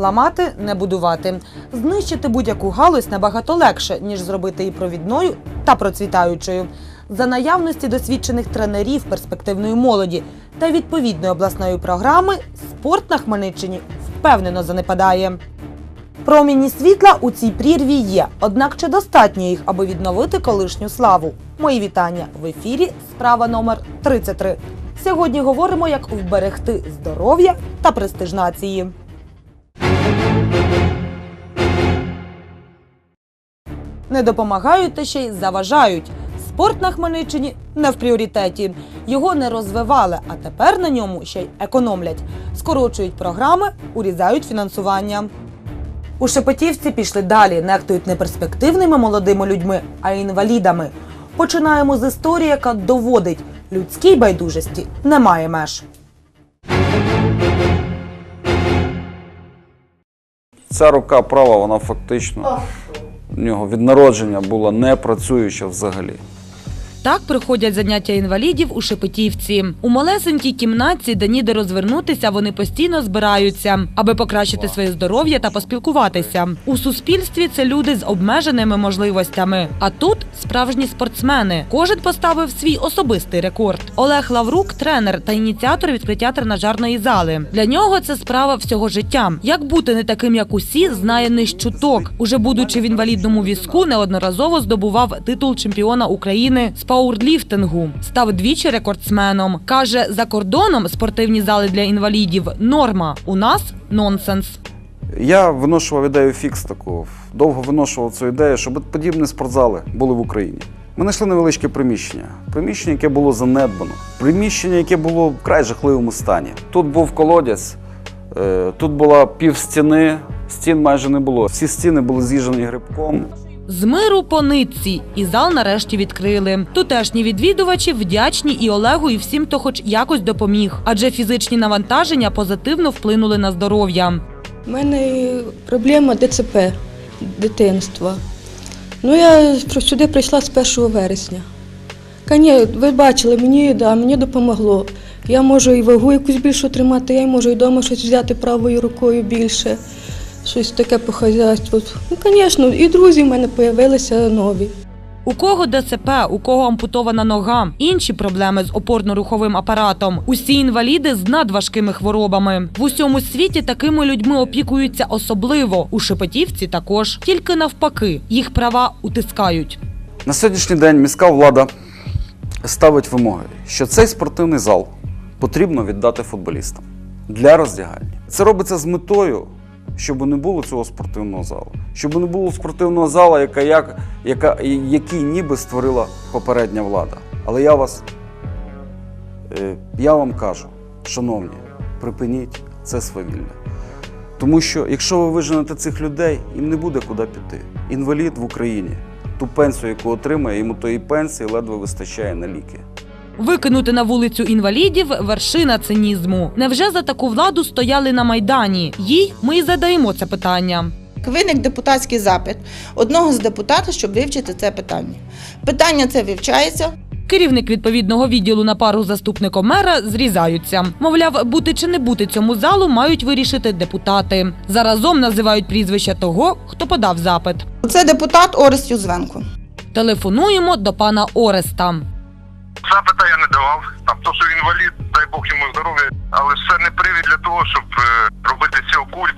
Ламати не будувати. Знищити будь-яку галузь набагато легше, ніж зробити її провідною та процвітаючою. За наявності досвідчених тренерів перспективної молоді та відповідної обласної програми спорт на Хмельниччині впевнено занепадає. Проміні світла у цій прірві є, однак чи достатньо їх, аби відновити колишню славу? Мої вітання в ефірі. Справа номер 33. Сьогодні говоримо, як вберегти здоров'я та престиж нації. Не допомагають та ще й заважають. Спорт на Хмельниччині не в пріоритеті. Його не розвивали, а тепер на ньому ще й економлять. Скорочують програми, урізають фінансування. У Шепетівці пішли далі, нехтують не перспективними молодими людьми, а інвалідами. Починаємо з історії, яка доводить, людській байдужості немає меж. Ця рука права, вона фактично у нього від народження була не працююча взагалі. Так приходять заняття інвалідів у Шепетівці. У малесенькій кімнатці, де ніде розвернутися, вони постійно збираються, аби покращити своє здоров'я та поспілкуватися. У суспільстві це люди з обмеженими можливостями. А тут справжні спортсмени. Кожен поставив свій особистий рекорд. Олег Лаврук, тренер та ініціатор відкриття тренажерної зали. Для нього це справа всього життя. Як бути не таким, як усі, знає не чуток. Уже будучи в інвалідному візку, неодноразово здобував титул чемпіона України з пауерліфтингу. Став двічі рекордсменом. Каже, за кордоном спортивні зали для інвалідів норма. У нас нонсенс. Я виношував ідею фікс таку, довго виношував цю ідею, щоб подібні спортзали були в Україні. Ми знайшли невеличке приміщення. Приміщення, яке було занедбано. Приміщення, яке було в край жахливому стані. Тут був колодязь, е, тут була пів стіни, стін майже не було. Всі стіни були з'їжджені грибком. З миру по нитці і зал нарешті відкрили. Тутешні відвідувачі вдячні і Олегу, і всім, хто хоч якось допоміг, адже фізичні навантаження позитивно вплинули на здоров'я. У мене проблема ДЦП дитинства. Ну, я сюди прийшла з 1 вересня. Кані, ви бачили, мені, да, мені допомогло. Я можу і вагу якусь більшу тримати, я можу і вдома щось взяти правою рукою більше, щось таке по хазяйству. Ну, звісно, і друзі в мене з'явилися нові. У кого ДЦП, у кого ампутована нога, інші проблеми з опорно-руховим апаратом. Усі інваліди з надважкими хворобами. В усьому світі такими людьми опікуються особливо. У Шепетівці також. Тільки навпаки, їх права утискають. На сьогоднішній день міська влада ставить вимоги, що цей спортивний зал потрібно віддати футболістам для роздягальні. Це робиться з метою, щоб не було цього спортивного залу, щоб не було спортивного зала, яка, як, яка, який ніби створила попередня влада. Але я вас, е, я вам кажу, шановні, припиніть це свавілля. Тому що якщо ви виженете цих людей, їм не буде куди піти. Інвалід в Україні ту пенсію, яку отримає, йому тої пенсії ледве вистачає на ліки. Викинути на вулицю інвалідів вершина цинізму. Невже за таку владу стояли на майдані? Їй ми й задаємо це питання. Виник депутатський запит одного з депутатів, щоб вивчити це питання. Питання це вивчається. Керівник відповідного відділу на пару з заступником мера зрізаються. Мовляв, бути чи не бути цьому залу мають вирішити депутати. Заразом називають прізвище того, хто подав запит. Це депутат Орест Юзвенко. Телефонуємо до пана Ореста. Запита я не давав. Там то, що інвалід, дай Бог йому здоров'я, але це не привід для того, щоб е, робити цей окульт.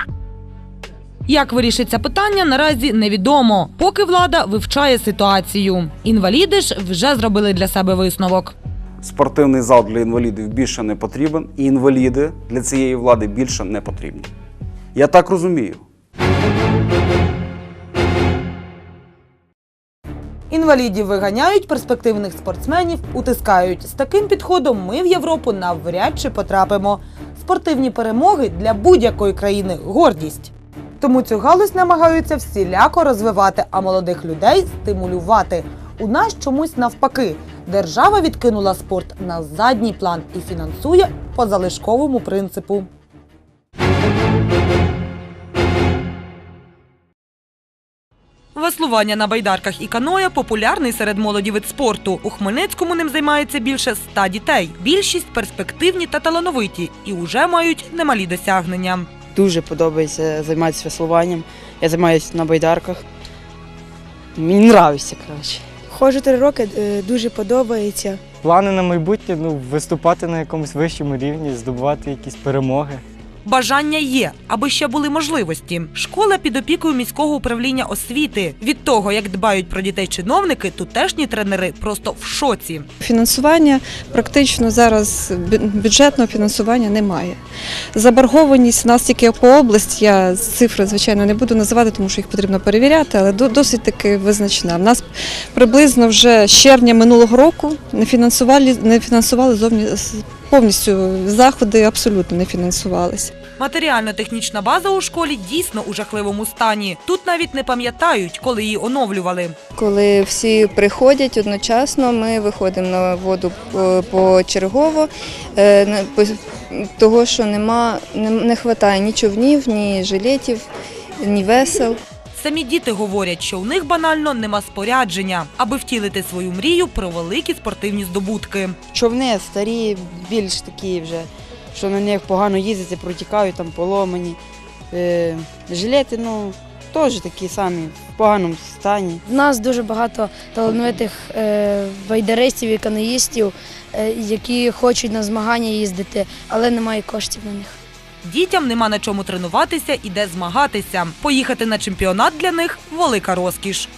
Як вирішиться питання, наразі невідомо. Поки влада вивчає ситуацію. Інваліди ж вже зробили для себе висновок. Спортивний зал для інвалідів більше не потрібен, і інваліди для цієї влади більше не потрібні. Я так розумію. Інвалідів виганяють, перспективних спортсменів утискають. З таким підходом ми в Європу навряд чи потрапимо. Спортивні перемоги для будь-якої країни гордість. Тому цю галузь намагаються всіляко розвивати, а молодих людей стимулювати. У нас чомусь навпаки. Держава відкинула спорт на задній план і фінансує по залишковому принципу. Веслування на байдарках і каноя популярний серед молоді вид спорту. У Хмельницькому ним займається більше ста дітей. Більшість перспективні та талановиті і уже мають немалі досягнення. дуже подобається займатися веслуванням. Я займаюся на байдарках. Мені подобається, коротше. Ходжу три роки, е, дуже подобається. Плани на майбутнє ну, виступати на якомусь вищому рівні, здобувати якісь перемоги. Бажання є, аби ще були можливості. Школа під опікою міського управління освіти. Від того, як дбають про дітей чиновники, тутешні тренери просто в шоці. Фінансування практично зараз бюджетного фінансування немає. Заборгованість у нас тільки по області, я цифри, звичайно, не буду називати, тому що їх потрібно перевіряти, але до- досить таки визначна. У нас приблизно вже з червня минулого року не фінансували, не фінансували зовні повністю заходи, абсолютно не фінансувалися. Матеріально-технічна база у школі дійсно у жахливому стані. Тут навіть не пам'ятають, коли її оновлювали. Коли всі приходять одночасно, ми виходимо на воду по- почергово, е, того, що нема, не, не вистачає ні човнів, ні жилетів, ні весел. Самі діти говорять, що у них банально нема спорядження, аби втілити свою мрію про великі спортивні здобутки. Човни старі, більш такі вже, що на них погано їздити, протікають, там поломані. Е, жилети, ну, теж такі самі, в поганому стані. В нас дуже багато талановитих е, байдаристів і каноїстів, е, які хочуть на змагання їздити, але немає коштів на них. Дітям нема на чому тренуватися і де змагатися. Поїхати на чемпіонат для них велика розкіш.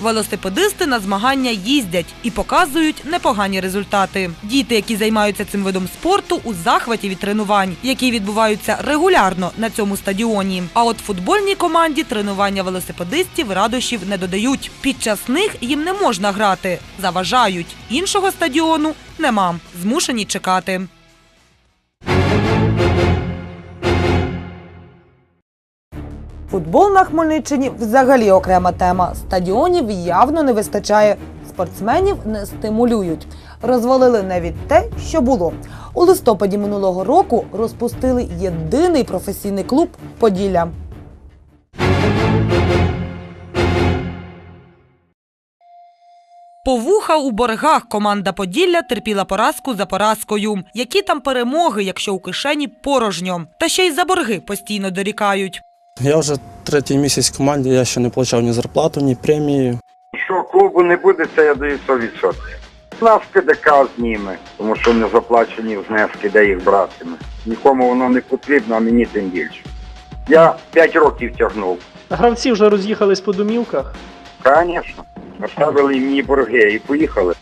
Велосипедисти на змагання їздять і показують непогані результати. Діти, які займаються цим видом спорту, у захваті від тренувань, які відбуваються регулярно на цьому стадіоні. А от футбольній команді тренування велосипедистів радощів не додають. Під час них їм не можна грати, заважають. Іншого стадіону нема. Змушені чекати. Футбол на Хмельниччині взагалі окрема тема. Стадіонів явно не вистачає. Спортсменів не стимулюють. Розвалили навіть те, що було. У листопаді минулого року розпустили єдиний професійний клуб Поділля. Повуха у боргах команда Поділля терпіла поразку за поразкою. Які там перемоги, якщо у кишені порожньо? Та ще й за борги постійно дорікають. Я вже третій місяць в команді, я ще не отримав ні зарплату, ні премії. Що клубу не буде, це я даю 100%. Нас КДК зніме, тому що не заплачені внески, де їх братиме. Нікому воно не потрібно, а мені тим більше. Я 5 років тягнув. Гравці вже роз'їхались по домівках. Звісно. Оставили мені борги і поїхали.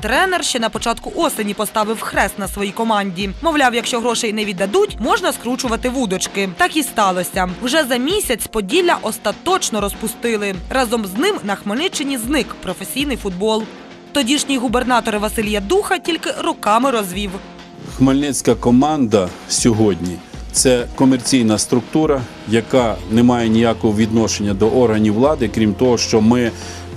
Тренер ще на початку осені поставив хрест на своїй команді. Мовляв, якщо грошей не віддадуть, можна скручувати вудочки. Так і сталося. Вже за місяць Поділля остаточно розпустили. Разом з ним на Хмельниччині зник професійний футбол. Тодішній губернатор Василь Ядуха тільки руками розвів. Хмельницька команда сьогодні це комерційна структура, яка не має ніякого відношення до органів влади, крім того, що ми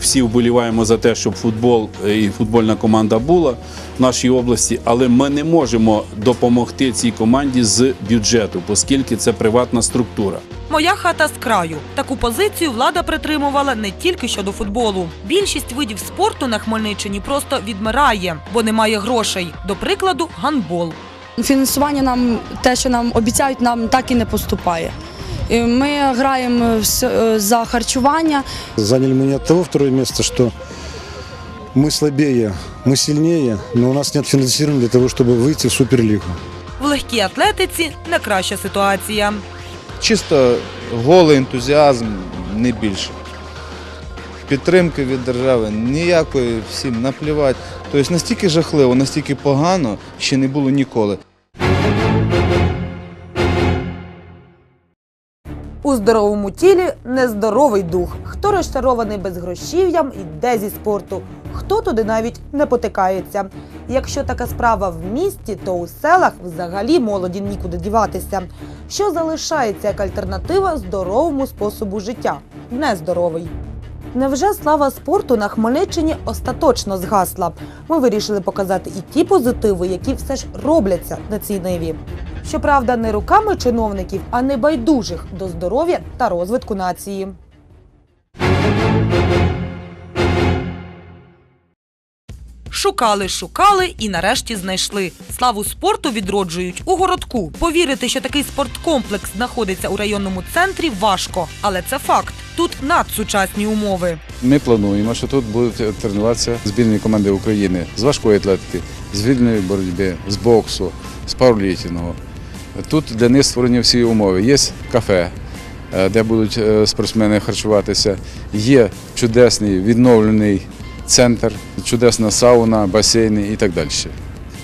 всі вболіваємо за те, щоб футбол е, і футбольна команда була в нашій області, але ми не можемо допомогти цій команді з бюджету, оскільки це приватна структура. Моя хата з краю. Таку позицію влада притримувала не тільки щодо футболу. Більшість видів спорту на Хмельниччині просто відмирає, бо немає грошей. До прикладу, гандбол. Фінансування нам те, що нам обіцяють, нам так і не поступає. І Ми граємо вс- е, за харчування, Заняли мы не от того второе место, что мы слабее, мы сильнее, но у нас нет финансирования для того, чтобы выйти в Суперлигу. В легкій атлетиці не краща ситуація. Чисто голий ентузіазм, не більше. Підтримки від держави ніякої, всім наплівати. Тобто настільки жахливо, настільки погано ще не було ніколи. У здоровому тілі нездоровий дух. Хто розчарований безгрошів'ям, іде зі спорту, хто туди навіть не потикається. Якщо така справа в місті, то у селах взагалі молоді нікуди діватися. Що залишається як альтернатива здоровому способу життя? Нездоровий. Невже слава спорту на Хмельниччині остаточно згасла? Ми вирішили показати і ті позитиви, які все ж робляться на цій ниві. Щоправда, не руками чиновників, а не байдужих до здоров'я та розвитку нації. Шукали, шукали і нарешті знайшли. Славу спорту відроджують у городку. Повірити, що такий спорткомплекс знаходиться у районному центрі, важко, але це факт. Тут надсучасні умови. Ми плануємо, що тут будуть тренуватися збірні команди України з важкої атлетики, з вільної боротьби, з боксу, з пауерліфтингу. Тут для них створені всі умови. Є кафе, е, де будуть е, спортсмени харчуватися. Є чудесний відновлений центр, чудесна сауна, басейни і так далі.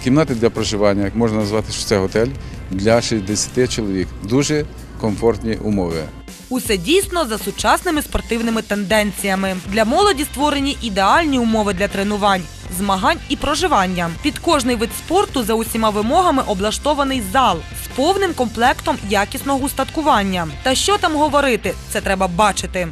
Кімнати для проживання, як можна назвати, що це готель для 60 чоловік. Дуже комфортні умови. Усе дійсно за сучасними спортивними тенденціями. Для молоді створені ідеальні умови для тренувань, змагань і проживання. Під кожний вид спорту за усіма вимогами облаштований зал повним комплектом якісного устаткування. Та що там говорити, це треба бачити.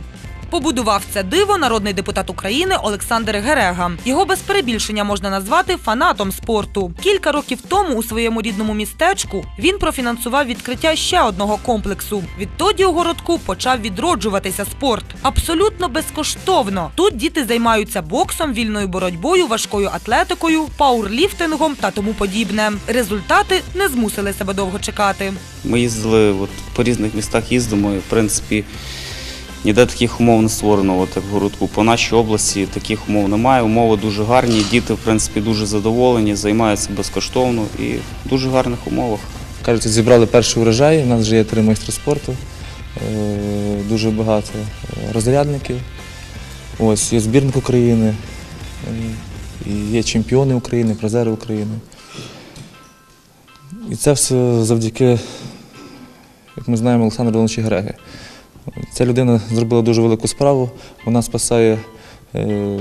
Побудував це диво народний депутат України Олександр Герега. Його без перебільшення можна назвати фанатом спорту. Кілька років тому у своєму рідному містечку він профінансував відкриття ще одного комплексу. Відтоді у городку почав відроджуватися спорт абсолютно безкоштовно. Тут діти займаються боксом, вільною боротьбою, важкою атлетикою, пауерліфтингом та тому подібне. Результати не змусили себе довго чекати. Ми їздили от, по різних містах їздимо, в принципі ніде таких умов не створено, от, як в городку. По нашій області таких умов немає. Умови дуже гарні, діти в принципі дуже задоволені, займаються безкоштовно і в дуже гарних умовах. Кажуть, зібрали перший урожай. У нас вже є три майстри спорту, е, дуже багато е, розрядників. Ось є збірник України, е, є чемпіони України, призери України. І це все завдяки, як ми знаємо, Олександру Володимировичу Греги. Ця людина зробила дуже велику справу. Вона спасає, е,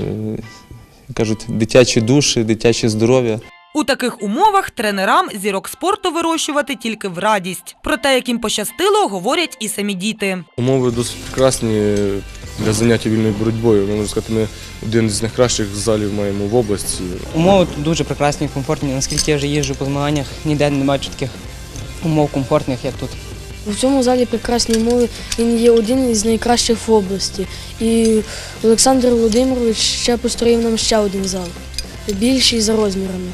кажуть, дитячі душі, дитяче здоров'я. У таких умовах тренерам зірок спорту вирощувати тільки в радість. Про те, як їм пощастило, говорять і самі діти. Умови досить прекрасні для заняття вільною боротьбою. Можна сказати, ми один з найкращих залів маємо в області. Умови дуже прекрасні, комфортні. Наскільки я вже їжджу по змаганнях, ніде не бачу таких умов комфортних, як тут. У цьому залі прекрасні умови. Він є один із найкращих в області. І Олександр Володимирович ще построїв нам ще один зал, більший за розмірами.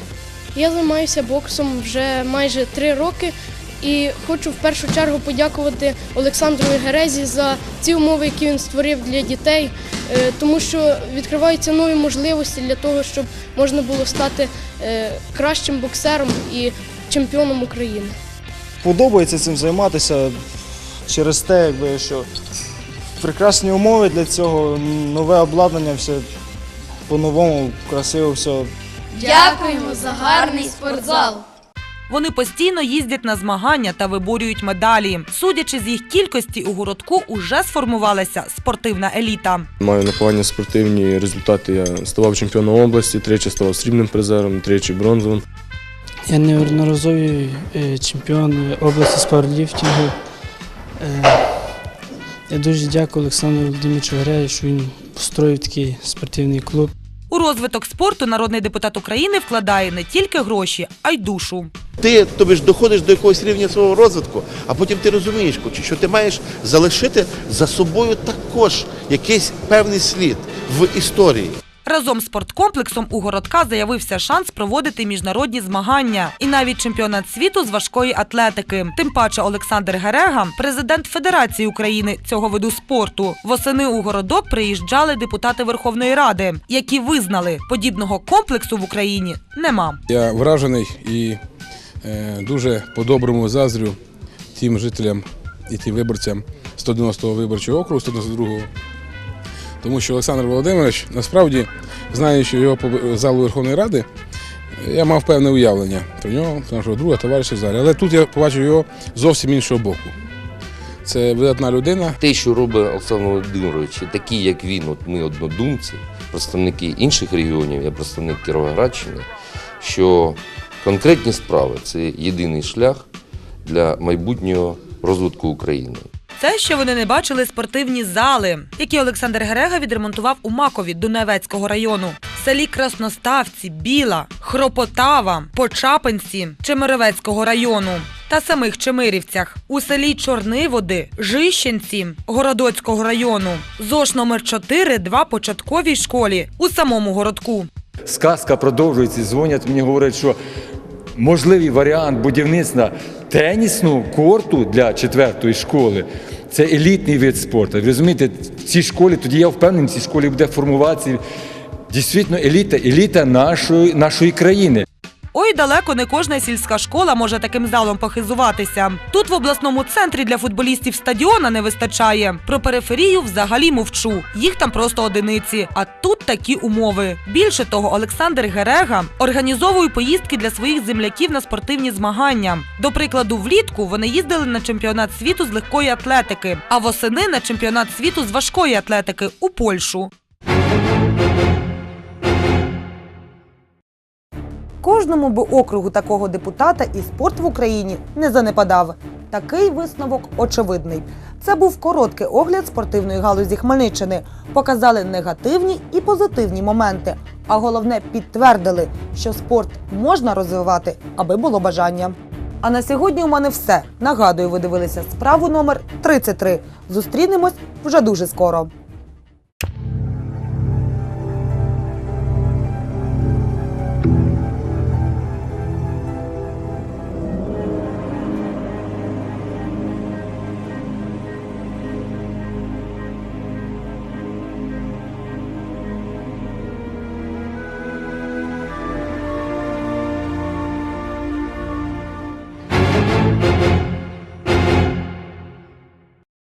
Я займаюся боксом вже майже три роки і хочу в першу чергу подякувати Олександру Герезі за ці умови, які він створив для дітей, е, тому що відкриваються нові можливості для того, щоб можна було стати е, кращим боксером і чемпіоном України. Подобається цим займатися через те, якби, що прекрасні умови для цього, нове обладнання, все по-новому, красиво все. Дякуємо за гарний спортзал. Вони постійно їздять на змагання та виборюють медалі. Судячи з їх кількості, у городку уже сформувалася спортивна еліта. Маю непогані спортивні результати. Я ставав чемпіоном області, тричі ставав срібним призером, тричі бронзовим. Я неодноразовий е, чемпіон області з пауерліфтингу. Е, Я дуже дякую Олександру Володимировичу Грею, що він построїв такий спортивний клуб. У розвиток спорту народний депутат України вкладає не тільки гроші, а й душу. Ти тобі ж доходиш до якогось рівня свого розвитку, а потім ти розумієш, що ти маєш залишити за собою також якийсь певний слід в історії. Разом з спорткомплексом у городка заявився шанс проводити міжнародні змагання і навіть чемпіонат світу з важкої атлетики. Тим паче Олександр Герега, президент Федерації України цього виду спорту. Восени у городок приїжджали депутати Верховної Ради, які визнали, подібного комплексу в Україні нема. Я вражений і е, дуже по-доброму заздрю тим жителям і тим виборцям 190-го виборчого округу, 192-го. Тому що Олександр Володимирович, насправді, знаючи його по залу Верховної Ради, я мав певне уявлення про нього, про нашого друга, товариша в залі. Але тут я побачив його зовсім іншого боку. Це видатна людина. Те, що робить Олександр Володимирович, такі, як він, от ми однодумці, представники інших регіонів, я представник Кіровоградщини, що конкретні справи це єдиний шлях для майбутнього розвитку України. Це ще вони не бачили спортивні зали, які Олександр Герега відремонтував у Макові Дунаєвецького району. В селі Красноставці, Біла, Хропотава, Почапинці Чемеровецького району та самих Чемирівцях. У селі Чорниводи, Жищенці Городоцького району. ЗОШ номер 4 два початковій школі у самому городку. Сказка продовжується, дзвонять мені говорять, що можливий варіант будівництва тенісного корту для четвертої школи. Це елітний вид спорту. Ви розумієте, в цій школі, тоді я впевнений, в цій школі буде формуватися дійсно еліта, еліта нашої, нашої країни. Ой, далеко не кожна сільська школа може таким залом похизуватися. Тут в обласному центрі для футболістів стадіона не вистачає. Про периферію взагалі мовчу. Їх там просто одиниці. А тут такі умови. Більше того, Олександр Герега організовує поїздки для своїх земляків на спортивні змагання. До прикладу, влітку вони їздили на чемпіонат світу з легкої атлетики, а восени на чемпіонат світу з важкої атлетики у Польщу. Кожному би округу такого депутата і спорт в Україні не занепадав. Такий висновок очевидний. Це був короткий огляд спортивної галузі Хмельниччини. Показали негативні і позитивні моменти. А головне підтвердили, що спорт можна розвивати, аби було бажання. А на сьогодні у мене все. Нагадую, ви дивилися справу номер 33. Зустрінемось вже дуже скоро.